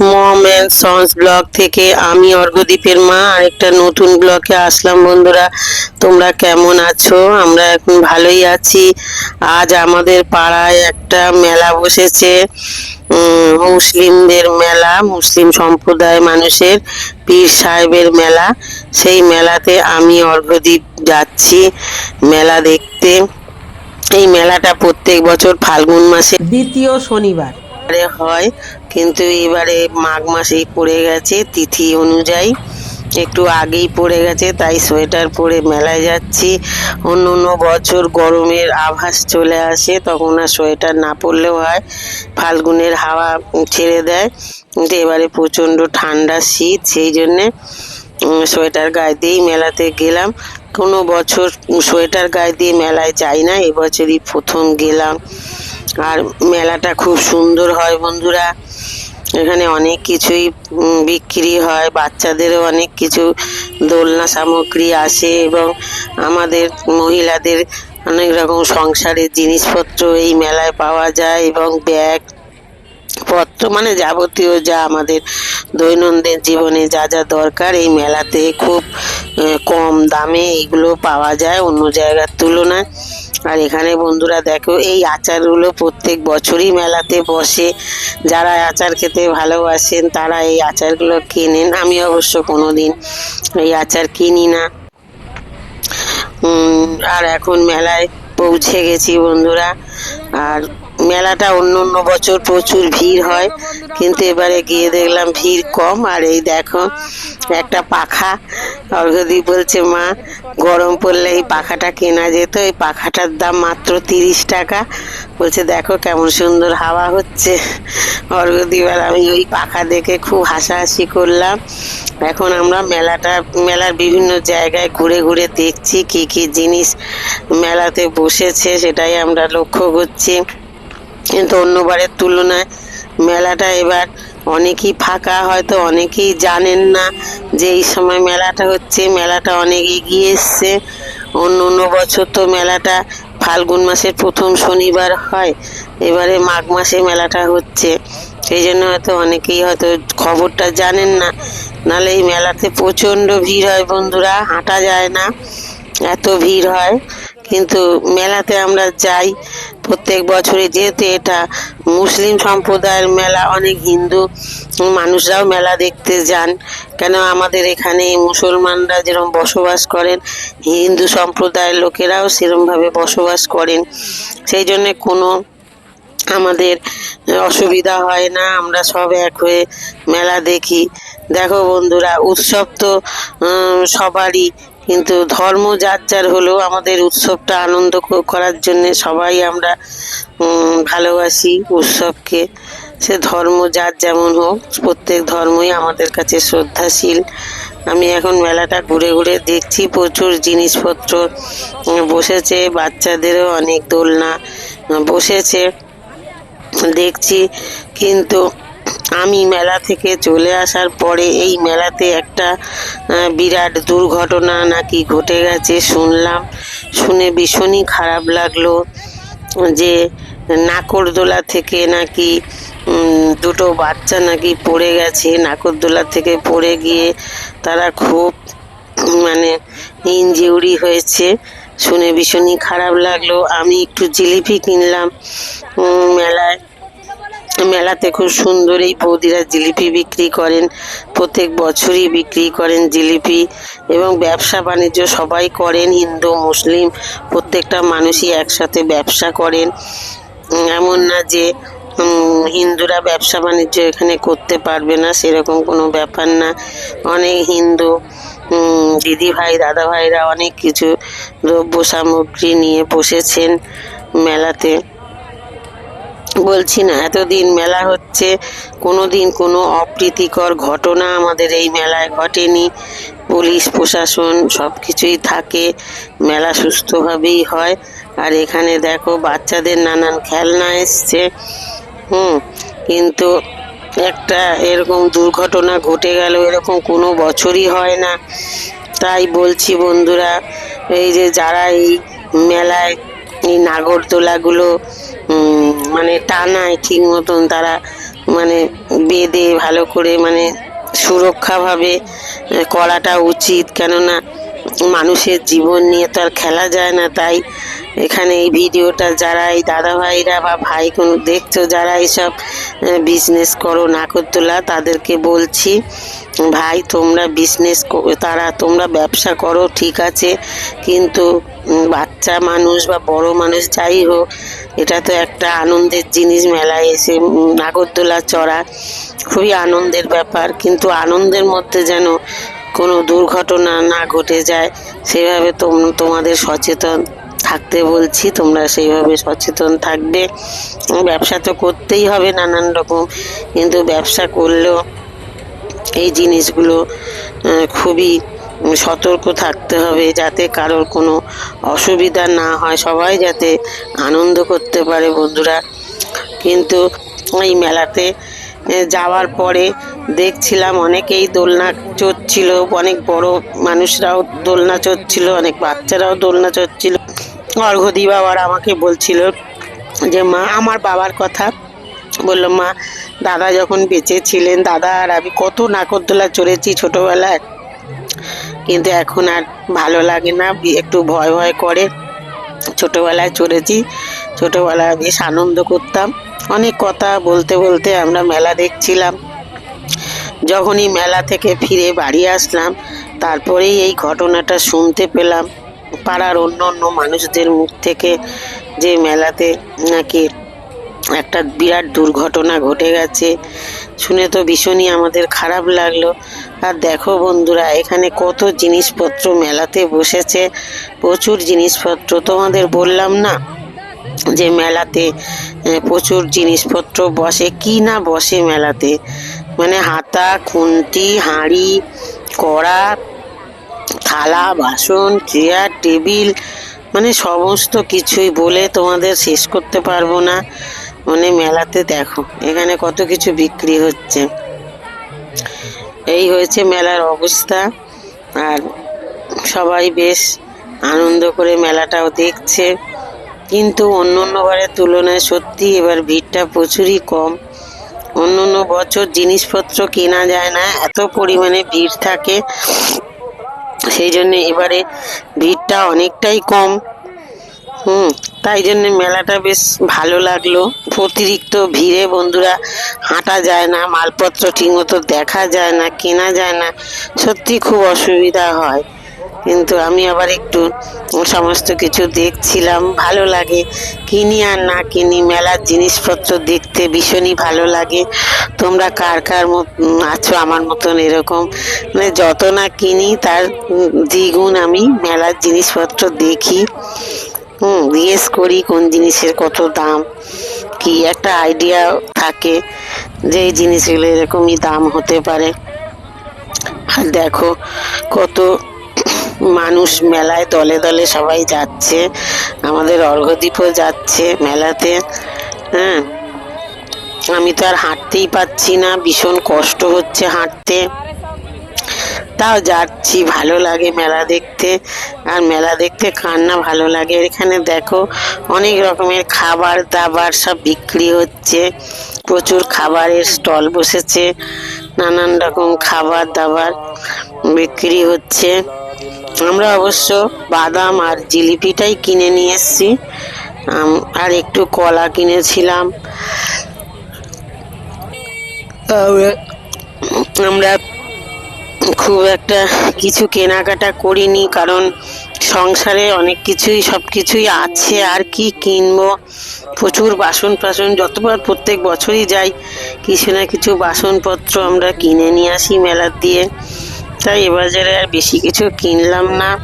Mom and sons blog থেকে আমি অর্ঘদ্বীপের মা আরেকটা নতুন ব্লগে আসলাম বন্ধুরা। তোমরা কেমন আছো? আমরা এখন ভালোই আছি। আজ আমাদের পাড়ায় একটা মেলা বসেছে। মুসলিমদের মেলা মুসলিম সম্প্রদায় মানুষের পীর সাহেবের মেলা। সেই মেলাতে আমি অর্ঘদ্বীপ যাচ্ছি মেলা দেখতে। এই মেলাটা প্রত্যেক বছর ফাল্গুন মাসে দ্বিতীয় শনিবার। হয়। কিন্তু এবারে মাঘ মাসেই পড়ে গেছে, তিথি অনুযায়ী। একটু আগেই পড়ে গেছে, তাই সোয়েটার পরে মেলায় যাচ্ছি। অন্য অন্য বছর গরমের আভাস চলে আসে, তখন আর সোয়েটার না পরলেও হয়। ফাল্গুনের হাওয়া ছেড়ে দেয়, কিন্তু এবারে প্রচণ্ড ঠান্ডা শীত, সেই জন্যে সোয়েটার গায়ে দিয়েই মেলাতে গেলাম। কোনো বছর সোয়েটার গায়ে দিয়ে মেলায় যাই না, এবছরই প্রথম গেলাম। আর মেলাটা খুব সুন্দর হয় বন্ধুরা। এখানে অনেক কিছুই বিক্রি হয়, বাচ্চাদেরও অনেক কিছু দোলনা সামগ্রী আসে এবং আমাদের মহিলাদের অনেক রকম সংসারের জিনিসপত্র এই মেলায় পাওয়া যায় এবং ব্যাগ, পত্র মানে যাবতীয় যা আমাদের দৈনন্দিন জীবনে যা যা দরকার এই মেলাতে খুব কম দামে এইগুলো পাওয়া যায় অন্য জায়গার তুলনায়। আর এখানে বন্ধুরা দেখো, এই আচারগুলো প্রত্যেক বছরই মেলাতে বসে। যারা আচার খেতে ভালোবাসেন, তারা এই আচারগুলো কেনেন। আমি অবশ্য কোনোদিন এই আচার কিনি না। আর এখন মেলায় পৌঁছে গেছি বন্ধুরা। আর মেলাটা অন্য অন্য বছর প্রচুর ভিড় হয়। কিন্তু এবারে গিয়ে দেখলাম ভিড় কম। আর এই দেখো, একটা পাখা। অর্ঘদীপ বলছে, মা, গরম পড়লে এই পাখাটা কেনা যেত। এই পাখাটার দাম মাত্র তিরিশ টাকা। বলছে, দেখো কেমন সুন্দর হাওয়া হচ্ছে। অর্ঘদীপ আর আমি ওই পাখা দেখে খুব হাসাহাসি করলাম। এখন আমরা মেলাটা, মেলার বিভিন্ন জায়গায় ঘুরে ঘুরে দেখছি, কি কি জিনিস মেলাতে বসেছে, সেটাই আমরা লক্ষ্য করছি। কিন্তু অন্যবারের তুলনায় মেলাটা এবার অনেকই ফাঁকা, হয়তো অনেকেই জানেন না যে এই সময় মেলাটা হচ্ছে, মেলাটা অনেক এগিয়ে এসছে। অন্য অন্য বছর তো মেলাটা ফাল্গুন মাসের প্রথম শনিবার হয়, এবারে মাঘ মাসে মেলাটা হচ্ছে। সেই জন্য হয়তো অনেকেই হয়তো খবরটা জানেন না। নাহলে এই মেলাতে প্রচণ্ড ভিড় হয় বন্ধুরা, হাঁটা যায় না, এত ভিড় হয়। কিন্তু মেলাতে আমরা যাই। প্রত্যেক বছরে যেহেতু এটা মুসলিম সম্প্রদায়ের মেলা, অনেক হিন্দু মানুষরাও মেলা দেখতে যান। কেন আমাদের এখানে মুসলমানরা যেরকম বসবাস করেন, হিন্দু সম্প্রদায়ের লোকেরাও সেরমভাবে বসবাস করেন। সেই জন্যে কোনো আমাদের অসুবিধা হয় না, আমরা সব এক হয়ে মেলা দেখি। দেখো বন্ধুরা, উৎসব তো সবারই কিন্তু ধর্ম যার যার হলেও আমাদের উৎসবটা আনন্দ করার জন্য সবাই আমরা ভালোবাসি উৎসবকে। সে ধর্ম যার যেমন হোক, প্রত্যেক ধর্মই আমাদের কাছে শ্রদ্ধাশীল। আমি এখন মেলাটা ঘুরে ঘুরে দেখছি, প্রচুর জিনিসপত্র বসেছে, বাচ্চাদেরও অনেক দোলনা, বসেছে, দেখছি। কিন্তু আমি মেলা থেকে চলে আসার পরে এই মেলাতে একটা বিরাট দুর্ঘটনা নাকি ঘটে গেছে শুনলাম। শুনে ভীষণই খারাপ লাগল যে নাকরদোলা থেকে নাকি দুটো বাচ্চা নাকি পড়ে গেছে। নাকরদোলা থেকে পড়ে গিয়ে তারা খুব মানে ইনজিউরি হয়েছে। শুনে ভীষণই খারাপ লাগল। আমি একটু জিলিপি কিনলাম মেলায়। মেলাতে খুব সুন্দর এই বৌদিরা জিলিপি বিক্রি করেন। প্রত্যেক বছরই বিক্রি করেন জিলিপি এবং ব্যবসা বাণিজ্য সবাই করেন, হিন্দু, মুসলিম, প্রত্যেকটা মানুষই একসাথে ব্যবসা করেন। এমন না যে হিন্দুরা ব্যবসা বাণিজ্য এখানে করতে পারবে না, সেরকম কোনো ব্যাপার না। অনেক হিন্দু দিদি ভাই দাদা ভাইরা অনেক কিছু দ্রব্য সামগ্রী নিয়ে বসেছেন মেলাতে। বলছি না, এতদিন মেলা হচ্ছে কোনো দিন কোনো অপ্রীতিকর ঘটনা আমাদের এই মেলায় ঘটেনি। পুলিশ, প্রশাসন সব কিছুই থাকে, মেলা সুস্থভাবেই হয়। আর এখানে দেখো, বাচ্চাদের নানান খেলনা এসছে। হুম, কিন্তু একটা এরকম দুর্ঘটনা ঘটে গেল, এরকম কোনো বছরই হয় না। তাই বলছি বন্ধুরা, এই যে যারা এই মেলায় এই নাগরদোলাগুলো মানে টানায় ঠিক মতন তারা মানে বেঁধে ভালো করে মানে সুরক্ষাভাবে করাটা উচিত। কেননা মানুষের জীবন নিয়ে তো আর খেলা যায় না। তাই এখানে এই ভিডিওটা যারা, এই দাদা ভাইরা বা ভাই কোনো দেখছ, যারা এইসব বিজনেস করো নাকরদোলা তাদেরকে বলছি ভাই, তোমরা বিজনেস তারা তোমরা ব্যবসা করো, ঠিক আছে। কিন্তু বাচ্চা মানুষ বা বড় মানুষ যাই হোক, এটা তো একটা আনন্দের জিনিস মেলায় এসে নাগরদোলা চড়া, খুবই আনন্দের ব্যাপার। কিন্তু আনন্দের মধ্যে যেন কোনো দুর্ঘটনা না ঘটে যায়, সেভাবে তোম- তোমাদের সচেতন থাকতে বলছি, তোমরা সেইভাবে সচেতন থাকবে। ব্যবসা তো করতেই হবে নানান রকম, কিন্তু ব্যবসা করলেও এই জিনিসগুলো খুবই সতর্ক থাকতে হবে যাতে কারোর কোনো অসুবিধা না হয়, সবাই যাতে আনন্দ করতে পারে বন্ধুরা। কিন্তু এই মেলাতে যাওয়ার পরে দেখছিলাম অনেকেই দোলনা চড়ছিল, অনেক বড় মানুষরাও দোলনা চড়ছিল, অনেক বাচ্চারাও দোলনা চড়ছিল। অর্ঘদি বাবার আমাকে বলছিল যে, মা, আমার বাবার কথা। বলল, মা দাদা যখন বেঁচে ছিলেন, দাদা আর আমি কত নাকরদোলা চড়েছি ছোটবেলায়। কিন্তু এখন আর ভালো লাগে না একটু ভয় ভয় করে। ছোটবেলায় চড়েছি, ছোটবেলায় বেশ আনন্দ করতাম। অনেক কথা বলতে বলতে আমরা মেলা দেখছিলাম। যখনই মেলা থেকে ফিরে বাড়ি আসলাম, তারপরেই এই ঘটনাটা শুনতে পেলাম। পাড়ার অন্য অন্য মানুষদের মুখ থেকে যে মেলাতে নাকি একটা বিরাট দুর্ঘটনা ঘটে গেছে। শুনে তো ভীষণই আমাদের খারাপ লাগল। আর দেখো বন্ধুরা, এখানে কত জিনিসপত্র মেলাতে বসেছে। প্রচুর জিনিসপত্র, তোমাদের বললাম না যে মেলাতে প্রচুর জিনিসপত্র বসে? কি না বসে মেলাতে? মানে হাতা, খুন্তি, হাঁড়ি, কড়া, থালা, বাসন, চেয়ার, টেবিল মানে সমস্ত কিছুই বলে তোমাদের শেষ করতে পারব না। মানে মেলাতে দেখো, এখানে কত কিছু বিক্রি হচ্ছে। এই হয়েছে মেলার অবস্থা, আর সবাই বেশ আনন্দ করে মেলাটাও দেখছে। কিন্তু অন্য অন্য বারের তুলনায় সত্যি এবার ভিড়টা প্রচুরই কম। অন্য অন্য বছর জিনিসপত্র কেনা যায় না, এত পরিমাণে ভিড় থাকে। সেই জন্য এবারে ভিড়টা অনেকটাই কম। হুম তাই জন্য মেলাটা বেশ ভালো লাগল। অতিরিক্ত ভিড়ে বন্ধুরা হাঁটা যায় না, মালপত্র ঠিকমতো দেখা যায় না, কেনা যায় না। সত্যি খুব অসুবিধা হয়। কিন্তু আমি আবার একটু সমস্ত কিছু দেখছিলাম, ভালো লাগে। কিনি আর না কিনি মেলার জিনিসপত্র দেখতে ভীষণই ভালো লাগে। তোমরা কার কার আছো আমার মতন এরকম? মানে যত না কিনি তার দ্বিগুণ আমি মেলার জিনিসপত্র দেখি। হুম, জিজ্ঞেস করি কোন জিনিসের কত দাম, কি একটা আইডিয়া থাকে যে এই জিনিসগুলো এরকমই দাম হতে পারে। আর দেখো কত মানুষ মেলায় দলে দলে সবাই যাচ্ছে, আমাদের অর্ঘদ্বীপও যাচ্ছে মেলাতে হ্যাঁ। আমি তো আর হাঁটতেই পাচ্ছি না, ভীষণ কষ্ট হচ্ছে হাঁটতে। তাও যাচ্ছি, ভালো লাগে মেলা দেখতে। আর মেলা দেখতে কার না ভালো লাগে। এখানে দেখো, অনেক রকমের খাবার দাবার সব বিক্রি হচ্ছে। প্রচুর খাবারের স্টল বসেছে। নানান রকম খাবার দাবার বিক্রি হচ্ছে। আমরা অবশ্য বাদাম আর জিলিপিটাই কিনে নিয়ে এসেছি। আর একটু কলা কিনেছিলাম। আমরা- খুব একটা কিছু কেনাকাটা করিনি, কারণ সংসারে অনেক কিছুই, সব কিছুই আছে, আর কি কিনবো? প্রচুর বাসন টাসন, যতবার প্রত্যেক বছরই যাই, কিছু না কিছু বাসনপত্র আমরা কিনে নিয়ে আসি মেলার দিয়ে। তাই এবারে আর বেশি কিছু কিনলাম না।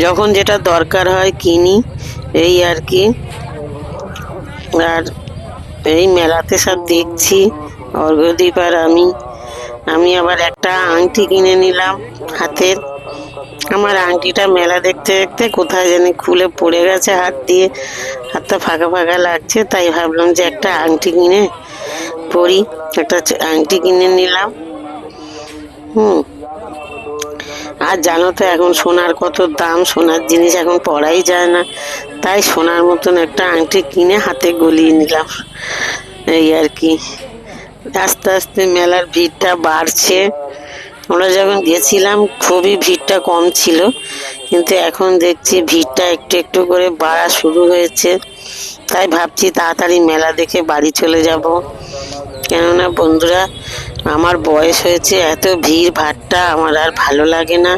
যখন যেটা দরকার হয় কিনি, এই আর কি। আর এই মেলাতে সব দেখছি অর্ঘদ্বীপ আর আমি। আমি আবার একটা আংটি কিনে নিলাম হাতের আমার আংটিটা মেলা দেখতে দেখতে কোথায় জানি খুলে পড়ে গেছে হাত দিয়ে। হাতটা ফাঁকা ফাঁকা লাগছে, তাই ভাবলাম যে একটা আংটি কিনে পরি। একটা আংটি কিনে নিলাম। হুম। আর জানো তো এখন সোনার কত দাম, সোনার জিনিস এখন পড়াই যায় না। তাই সোনার মতন একটা আংটি কিনে হাতে গলিয়ে নিলাম। এই আর কি। আস্তে আস্তে মেলার ভিড়টা বাড়ছে। আমরা যখন গেছিলাম, খুবই ভিড়টা কম ছিল, কিন্তু এখন দেখছি ভিড়টা একটু একটু করে বাড়া শুরু হয়েছে। তাই ভাবছি তাড়াতাড়ি মেলা দেখে বাড়ি চলে যাব। কেননা বন্ধুরা, আমার বয়স হয়েছে, এত ভিড় ভাট্টা আমার আর ভালো লাগে না।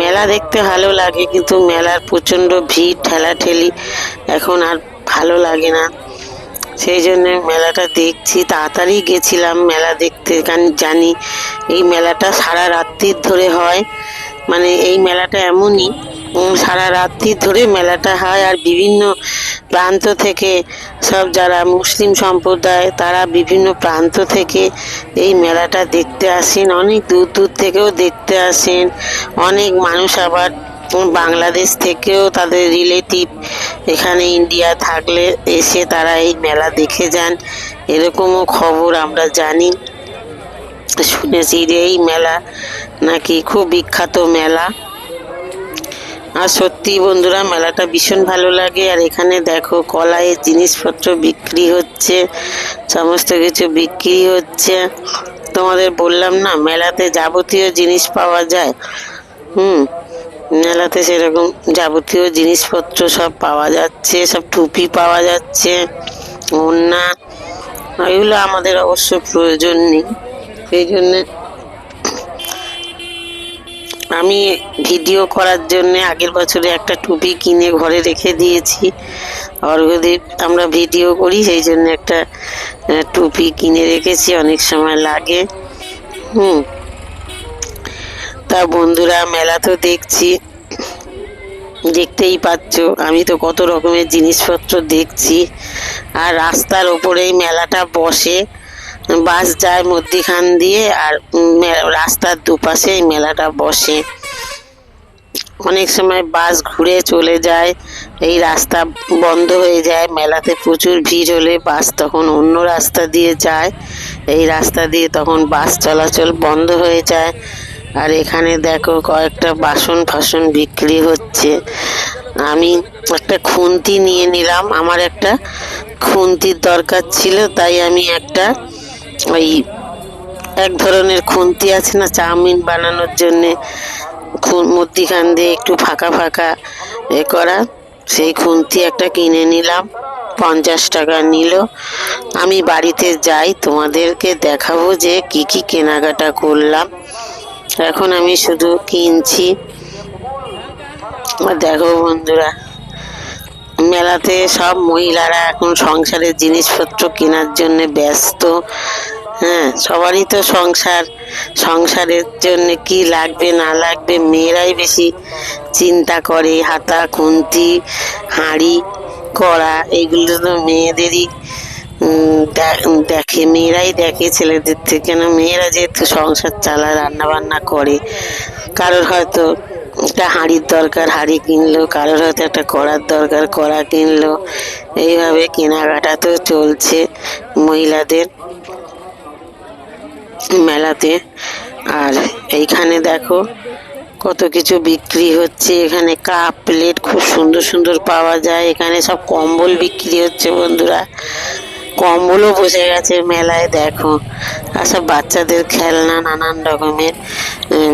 মেলা দেখতে ভালো লাগে, কিন্তু মেলার প্রচণ্ড ভিড়, ঠেলাঠেলি এখন আর ভালো লাগে না। সেই জন্য মেলাটা দেখছি, তাড়াতাড়ি গেছিলাম মেলা দেখতে। কারণ জানি এই মেলাটা সারা রাত্রির ধরে হয়। মানে এই মেলাটা এমনই সারা রাত্রি ধরে মেলাটা হয় আর বিভিন্ন প্রান্ত থেকে সব যারা মুসলিম সম্প্রদায়, তারা বিভিন্ন প্রান্ত থেকে এই মেলাটা দেখতে আসেন। অনেক দূর দূর থেকেও দেখতে আসেন। অনেক মানুষ আবার বাংলাদেশ থেকেও তাদের রিলেটিভ এখানে ইন্ডিয়া থাকলে এসে তারা এই মেলা দেখে যান। এরকমও খবর আমরা জানি। শুনেছি যে এই মেলা নাকি খুব বিখ্যাত মেলা। আর সত্যি বন্ধুরা, মেলাটা ভীষণ ভালো লাগে। আর এখানে দেখো, কলাইয়ের জিনিসপত্র বিক্রি হচ্ছে, সমস্ত কিছু বিক্রি হচ্ছে। তোমাদের বললাম না, মেলাতে যাবতীয় জিনিস পাওয়া যায়। হুম মেলাতে সেরকম যাবতীয় জিনিসপত্র সব পাওয়া যাচ্ছে, সব টুপি পাওয়া যাচ্ছে, ওড়না, এগুলো আমাদের অবশ্য প্রয়োজন নেই। সেই জন্যে আমি ভিডিও করার জন্য আগের বছরে একটা টুপি কিনে ঘরে রেখে দিয়েছি। অর্ঘদীপ আমরা ভিডিও করি, সেই জন্য একটা টুপি কিনে রেখেছি, অনেক সময় লাগে। হুম। তা বন্ধুরা, মেলা তো দেখছি। দেখতেই পাচ্ছ, আমি তো কত রকমের জিনিসপত্র দেখছি। আর রাস্তার ওপরেই মেলাটা বসে। বাস যায় মধ্যিখান দিয়ে আর রাস্তার দুপাশে মেলাটা বসে। অনেক সময় বাস ঘুরে চলে যায়, এই রাস্তা বন্ধ হয়ে যায়, মেলাতে প্রচুর ভিড় হলে বাস তখন অন্য রাস্তা দিয়ে যায়। এই রাস্তা দিয়ে তখন বাস চলাচল বন্ধ হয়ে যায়। আর এখানে দেখো কয়েকটা বাসন ফাসন বিক্রি হচ্ছে। আমি একটা খুন্তি নিয়ে নিলাম। আমার একটা খুন্তির দরকার ছিল, তাই আমি একটা ওই এক ধরনের খুন্তি আছে না, চাউমিন বানানোর জন্যে মধ্যিখান দিয়ে একটু ফাঁকা ফাঁকা এ করা। সেই খুন্তি একটা কিনে নিলাম, পঞ্চাশ টাকা নিল। আমি বাড়িতে যাই, তোমাদেরকে দেখাবো যে কি কি কেনাকাটা করলাম। এখন আমি শুধু কিনছি। দেখো বন্ধুরা, মেলাতে সব মহিলারা এখন সংসারের জিনিসপত্র কেনার জন্য ব্যস্ত। হ্যাঁ সবারই তো সংসার। সংসারের জন্য কি লাগবে, না লাগবে, মেয়েরাই বেশি চিন্তা করে। হাতা, খুন্তি, হাঁড়ি, কড়া, এগুলো তো মেয়েদেরই দেখে মেয়েরাই দেখে ছেলেদের থেকে কেন মেয়েরা যেহেতু সংসার চালায় রান্না বান্না করে, কারোর হয়তো একটা হাঁড়ির দরকার, হাঁড়ি কিনলো, কারোর হয়তো একটা কড়ার দরকার, কড়া কিনলো, এইভাবে কেনাকাটা তো চলছে মহিলাদের মেলাতে। আর এইখানে দেখো কত কিছু বিক্রি হচ্ছে, এখানে কাপ, প্লেট খুব সুন্দর সুন্দর পাওয়া যায়, এখানে সব কম্বল বিক্রি হচ্ছে বন্ধুরা। কম্বলও বসে গেছে মেলায়, দেখো। সব বাচ্চাদের খেলনা নানান রকমের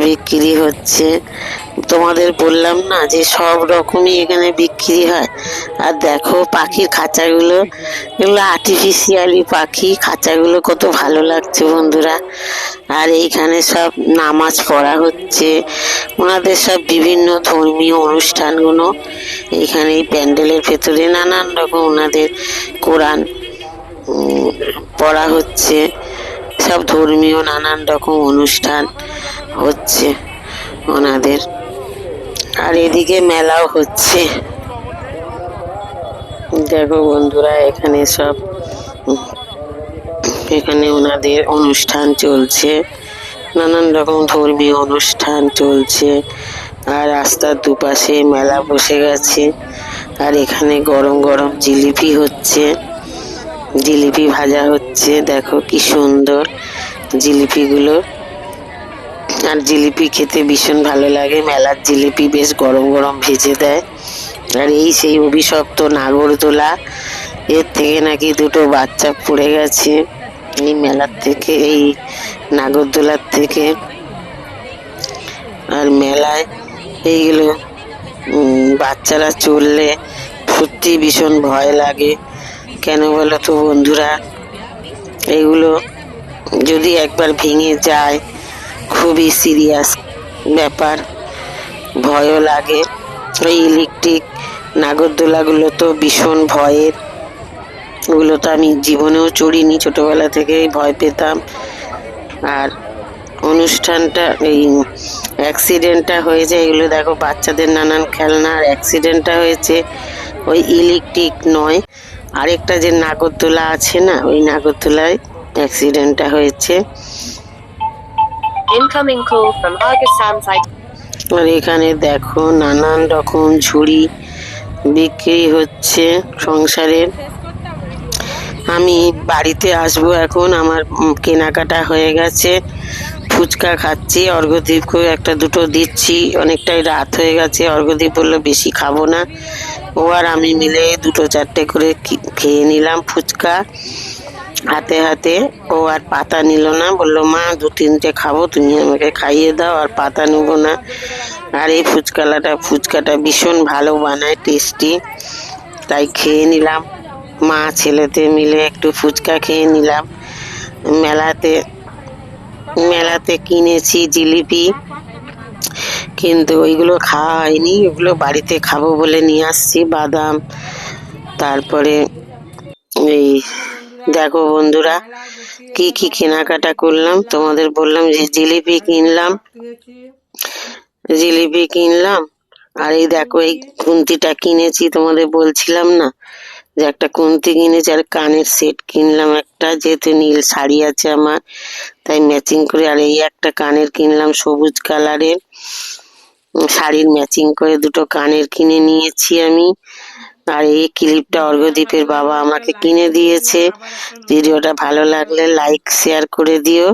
বিক্রি হচ্ছে। তোমাদের বললাম না যে সব রকমই এখানে বিক্রি হয়? আর দেখো পাখির খাঁচাগুলো, এগুলো আর্টিফিশিয়ালি পাখি, খাঁচাগুলো কত ভালো লাগছে বন্ধুরা। আর এইখানে সব নামাজ পড়া হচ্ছে। ওনাদের সব বিভিন্ন ধর্মীয় অনুষ্ঠানগুলো, এইখানে এই প্যান্ডেলের ভেতরে নানান রকম ওনাদের কোরআন পড়া হচ্ছে। সব ধর্মীয় নানান রকম অনুষ্ঠান হচ্ছে ওনাদের। আর এদিকে মেলাও হচ্ছে। দেখো বন্ধুরা, এখানে সব, এখানে ওনাদের অনুষ্ঠান চলছে। নানান রকম ধর্মীয় অনুষ্ঠান চলছে। আর রাস্তার দুপাশে মেলা বসে গেছে। আর এখানে গরম গরম জিলিপি হচ্ছে। জিলিপি ভাজা হচ্ছে, দেখো কি সুন্দর জিলিপিগুলো। আর জিলিপি খেতে ভীষণ ভালো লাগে, মেলার জিলিপি বেশ গরম গরম ভেজে দেয়। আর এই সেই অভিশপ্ত নাগরদোলা, এর থেকে নাকি দুটো বাচ্চা পড়ে গেছে। এই মেলার থেকে, এই নাগরদোলার থেকে। আর মেলায় এইগুলো বাচ্চারা চললে সত্যি ভীষণ ভয় লাগে। কেন বলো তো বন্ধুরা? এগুলো যদি একবার ভেঙে যায়, খুবই সিরিয়াস ব্যাপার। ভয়ও লাগে। ওই ইলেকট্রিক নাগরদোলাগুলো তো ভীষণ ভয়ের। ওগুলো তো আমি জীবনেও চড়িনি, ছোটোবেলা থেকেই ভয় পেতাম। আর অনুষ্ঠানটা, এই অ্যাক্সিডেন্টটা হয়েছে, এগুলো দেখো, বাচ্চাদের নানান খেলনার অ্যাক্সিডেন্টটা হয়েছে। ওই ইলেকট্রিক নয় আরেকটা যে নাগরদোলা আছে না ওই নাগরদোলায় অ্যাক্সিডেন্টটা হয়েছে. আর এখানে দেখো নানান রকম ঝুড়ি বিক্রি হচ্ছে সংসারের আমি বাড়িতে আসব এখন আমার কেনাকাটা হয়ে গেছে ফুচকা খাচ্ছি অর্ঘদীপকেও একটা দুটো দিচ্ছি, অনেকটাই রাত হয়ে গেছে অর্ঘদীপ বলল বেশি খাব না। ও আর আমি মিলে দুটো চারটে করে খেয়ে নিলাম ফুচকা। হাতে হাতে ও আর পাতা নিল না, বলল, মা, দু তিনটে খাব, তুমি আমাকে খাইয়ে দাও, আর পাতা নেব না। আর এই ফুচকালাটা, ফুচকাটা ভীষণ ভালো বানায়, টেস্টি। তাই খেয়ে নিলাম। মা, ছেলেতে মিলে একটু ফুচকা খেয়ে নিলাম। মেলাতে মেলাতে কিনেছি জিলিপি। কিন্তু ওইগুলো খাওয়া হয়নি, ওগুলো বাড়িতে খাব বলে নিয়ে আসছি, বাদাম, তারপরে এই দেখো বন্ধুরা, কি কি কেনাকাটা করলাম, তোমাদের বললাম যে জিলিপি কিনলাম জিলিপি কিনলাম, আর এই দেখো এই খুন্তিটা কিনেছি, তোমাদের বলছিলাম না যে একটা কুন্তি কিনেছি, আর কানের সেট কিনলাম একটা, যেহেতু নীল শাড়ি আছে আমার তাই ম্যাচিং করে, আর এই একটা কানের কিনলাম সবুজ কালারের। শাড়ির ম্যাচিং করে দুটো কানের কিনে নিয়েছি আমি। আর এই ক্লিপটা অর্ঘদ্বীপের বাবা আমাকে কিনে দিয়েছে। ভিডিওটা ভালো লাগলে লাইক শেয়ার করে দিও।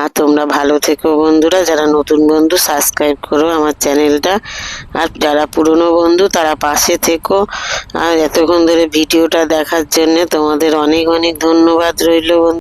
আর তোমরা ভালো থেকো বন্ধুরা। যারা নতুন বন্ধু সাবস্ক্রাইব করো আমার চ্যানেলটা। আর যারা পুরনো বন্ধু, তারা পাশে থেকো। আর এতক্ষণ ধরে ভিডিওটা দেখার জন্য তোমাদের অনেক অনেক ধন্যবাদ রইল বন্ধু।